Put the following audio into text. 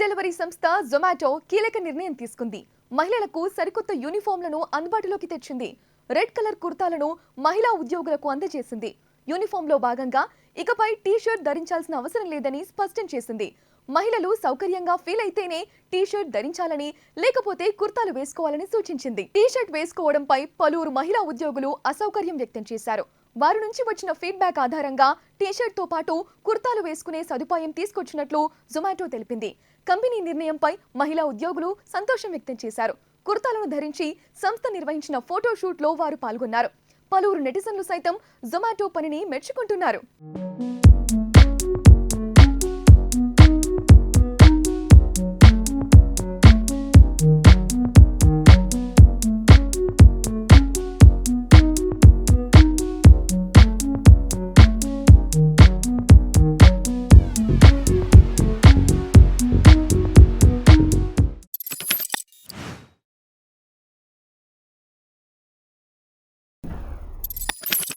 Delivery సంస్థ జొమాటో కీలక నిర్ణయం తీసుకుంది. మహిళలకు సరికొత్త యూనిఫామ్లను అందుబాటులోకి తెచ్చింది. రెడ్ కలర్ కుర్తాలను మహిళా ఉద్యోగులకు అందజేసింది. యూనిఫామ్లో భాగంగా ఇకపై టీషర్ట్ ధరించాల్సిన అవసరం లేదని స్పష్టం చేసింది. మహిళలు సౌకర్యంగా ఫీల్ అయితేనే టీషర్ట్ ధరించాలని లేకపోతే కుర్తాలు వేసుకోవాలని సూచించింది. టీషర్ట్ వేసుకోవడంపై పలువురు మహిళా ఉద్యోగులు అసౌకర్యం వ్యక్తం చేశారు. వారి నుంచి వచ్చిన ఫీడ్బ్యాక్ ఆధారంగా టీషర్ట్తో పాటు కుర్తాలు వేసుకునే సదుపాయం తీసుకొచ్చినట్లు జొమాటో తెలిపింది. కంపెనీ నిర్ణయంపై మహిళా ఉద్యోగులు సంతోషం వ్యక్తం చేశారు. కుర్తాలను ధరించి సంస్థ నిర్వహించిన ఫోటోలో వారు పాల్గొన్నారు. పలువురు నెటిజన్లు సైతం జొమాటో పనిని మెచ్చుకుంటున్నారు.